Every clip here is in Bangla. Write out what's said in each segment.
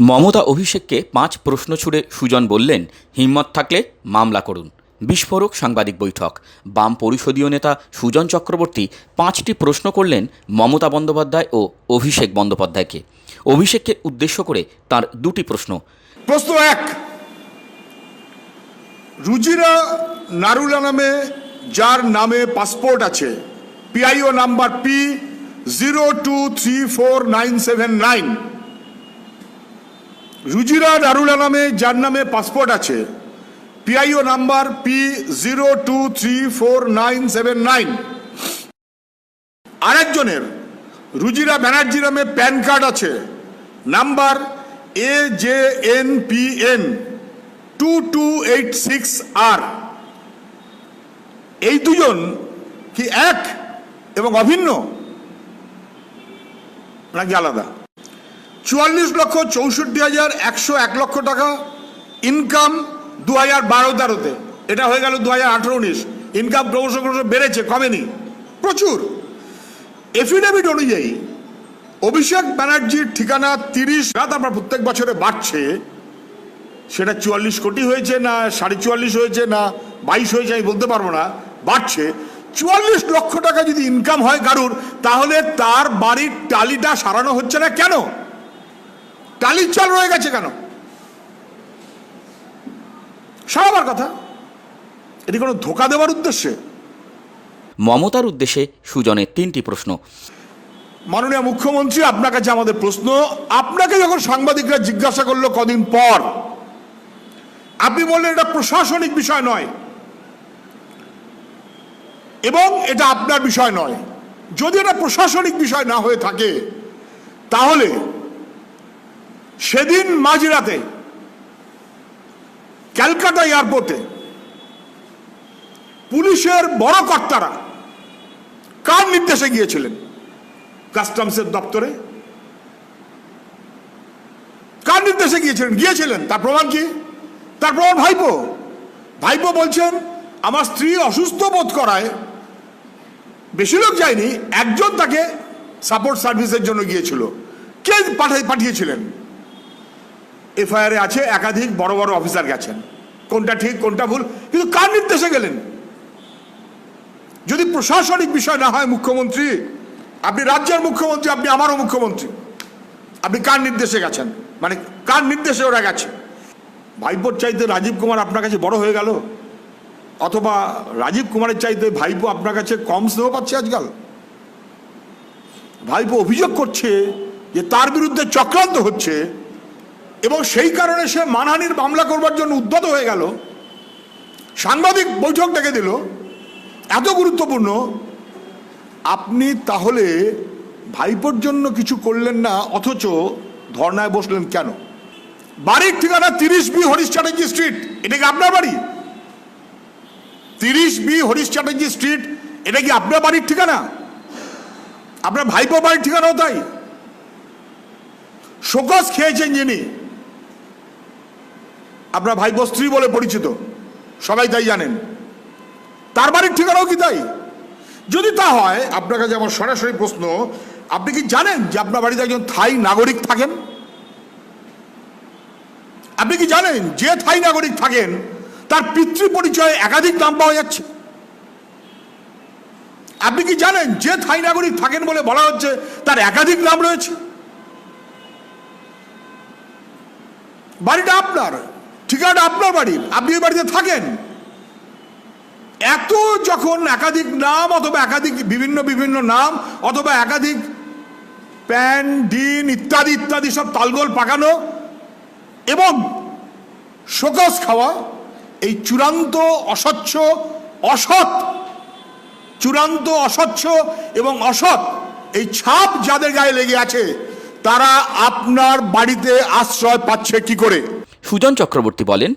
মমতা অভিষেককে পাঁচ প্রশ্ন ছুড়ে সুজন বললেন, হিম্মত থাকলে মামলা করুন। বিস্ফোরক সাংবাদিক বৈঠক। বাম পরিষদীয় নেতা সুজন চক্রবর্তী পাঁচটি প্রশ্ন করলেন মমতা বন্দ্যোপাধ্যায় ও অভিষেক বন্দ্যোপাধ্যায়কে। অভিষেককে উদ্দেশ্য করে তার দুটি প্রশ্ন। প্রশ্ন এক, রুজিরা নারুলা নামে যার নামে পাসপোর্ট আছে। PIO number P zero two three four nine seven nine Rujira Narula নামে যার নামে পাসপোর্ট আছে, PIO number P zero two three four nine seven nine আরেকজনের, রুজিরা ব্যানার্জি নামে প্যান কার্ড আছে, number A J N P N two two eight six R এই দুজন কি এক এবং অভিন্ন? নাকি আলাদা? চুয়াল্লিশ লক্ষ চৌষট্টি হাজার একশো এক লক্ষ টাকা ইনকাম দু হাজার বারো তেরোতে। এটা হয়ে গেল দু হাজার আঠেরো উনিশ। ইনকাম ক্রমশ ক্রমশ বেড়েছে, কমেনি। প্রচুর। এফিডেভিট অনুযায়ী অভিষেক ব্যানার্জির ঠিকানা তিরিশ তারপর প্রত্যেক বছরে বাড়ছে। সেটা চুয়াল্লিশ কোটি হয়েছে না, সাড়ে চুয়াল্লিশ হয়েছে না, বাইশ হয়েছে, আমি বলতে পারব না। বাড়ছে চুয়াল্লিশ লক্ষ টাকা যদি ইনকাম হয় কারুর তাহলে তার বাড়ির টালিটা সারানো হচ্ছে না কেন? টালির চাল রয়ে গেছে কেন? সারাবার কথা। এটি কোনো ধোকা দেওয়ার উদ্দেশ্যে? মমতার উদ্দেশ্যে সুজনের তিনটি প্রশ্ন। মাননীয় মুখ্যমন্ত্রী আপনার কাছে আমাদের প্রশ্ন আপনাকে যখন সাংবাদিকরা জিজ্ঞাসা করল কদিন পর আপনি বললেন এটা প্রশাসনিক বিষয় নয় এবং এটা আপনার বিষয় নয়। যদি এটা প্রশাসনিক বিষয় না হয়ে থাকে, তাহলে সেদিন মাঝরাতে ক্যালকাটা এয়ারপোর্টে পুলিশের বড় কর্তারা কার নির্দেশে গিয়েছিলেন? কাস্টমসের দপ্তরে? কার নির্দেশে গিয়েছিলেন? গিয়েছিলেন। তার প্রমাণ কি? তার প্রমাণ ভাইপো। ভাইপো বলছেন, আমার স্ত্রী অসুস্থ বোধ করায় বেশি লোক যায়নি, একজন তাকে সাপোর্ট সার্ভিসের জন্য গিয়েছিল। কে পাঠাই পাঠিয়েছিলেন? এফআইআরে আছে, একাধিক বড় বড় অফিসার গেছেন। কোনটা ঠিক, কোনটা ভুল, কিন্তু কার নির্দেশে গেলেন? যদি প্রশাসনিক বিষয় না হয়, মুখ্যমন্ত্রী, আপনি রাজ্যের মুখ্যমন্ত্রী, আপনি আমারও মুখ্যমন্ত্রী, আপনি কার নির্দেশে গেছেন? মানে কার নির্দেশে ওরা গেছে? ভাইপোর চাইতে রাজীব কুমার আপনার কাছে বড় হয়ে গেল? অথবা রাজীব কুমারের চাইতে ভাইপো আপনার কাছে কম স্নেহ পাচ্ছে আজকাল? ভাইপো অভিযোগ করছে যে তার বিরুদ্ধে চক্রান্ত হচ্ছে এবং সেই কারণে সে মানহানির মামলা করবার জন্য উদ্যত হয়ে গেল। সাংবাদিক বৈঠক ডেকে দিল। এত গুরুত্বপূর্ণ। আপনি তাহলে ভাইপোর জন্য কিছু করলেন না, অথচ ধর্নায় বসলেন কেন? বাড়ির ঠিকানা তিরিশ বি হরিশ চ্যাটার্জি স্ট্রিট, এটা কি আপনার বাড়ি? তিরিশ বি হরিশ চ্যাটার্জি স্ট্রিট, এটা কি আপনার বাড়ির ঠিকানা? আপনার ভাইপো বাড়ির ঠিকানাও তাই? শোকস খেয়েছেন যিনি, আপনার ভাইপো স্ত্রী বলে পরিচিত, সবাই তাই জানেন। তার বাড়ির ঠিকানাও কি তাই? যদি তা হয়, আপনার কাছে আমার সরাসরি প্রশ্ন, আপনি কি জানেন যে আপনার বাড়িতে একজন থাই নাগরিক থাকেন? আপনি কি জানেন যে থাই নাগরিক থাকেন তার পিতৃ পরিচয়ে একাধিক নাম পাওয়া যাচ্ছে। আপনি কি জানেন যে থাই নাগরিক থাকেন বলে বলা হচ্ছে, তার একাধিক নাম রয়েছে। বাড়িটা আপনার, ঠিকানাটা আপনার বাড়ি আপনি ওই বাড়িতে থাকেন। এত যখন একাধিক নাম অথবা একাধিক বিভিন্ন বিভিন্ন নাম অথবা একাধিক প্যান, ডিন ইত্যাদি ইত্যাদি সব তালগোল পাকানো এবং শোকস খাওয়া এই চূড়ান্ত অস্বচ্ছ, অসৎ, চূড়ান্ত অস্বচ্ছ এবং অসৎ এই ছাপ যাদের গায়ে লেগে আছে, তারা আপনার বাড়িতে আশ্রয় পাচ্ছে কি করে? সুজন চক্রবর্তী বলেন,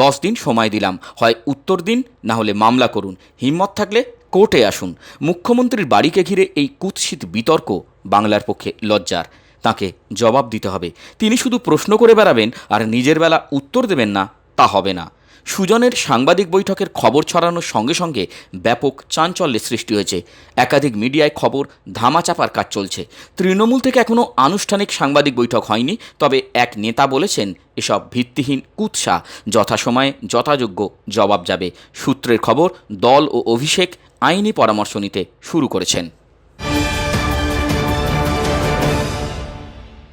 দশ দিন সময় দিলাম, হয় উত্তর দিন, না হলে মামলা করুন। হিম্মত থাকলে কোর্টে আসুন। মুখ্যমন্ত্রীর বাড়িকে ঘিরে এই কুৎসিত বিতর্ক বাংলার পক্ষে লজ্জার। তাকে জবাব দিতে হবে। তিনি শুধু প্রশ্ন করে বেড়াবেন, আর নিজের বেলা উত্তর দেবেন না, তা হবে না। সুজনের সাংবাদিক বৈঠকের খবর ছড়ানোর সঙ্গে সঙ্গে ব্যাপক চাঞ্চল্যের সৃষ্টি হয়েছে। একাধিক মিডিয়ায় খবর ধামাচাপার কাজ চলছে। তৃণমূল থেকে এখনও আনুষ্ঠানিক সাংবাদিক বৈঠক হয়নি, তবে এক নেতা বলেছেন, এসব ভিত্তিহীন কুৎসা যথাসময়ে যথাযোগ্য জবাব যাবে। সূত্রের খবর, দল ও অভিষেক আইনি পরামর্শ নিতে শুরু করেছেন।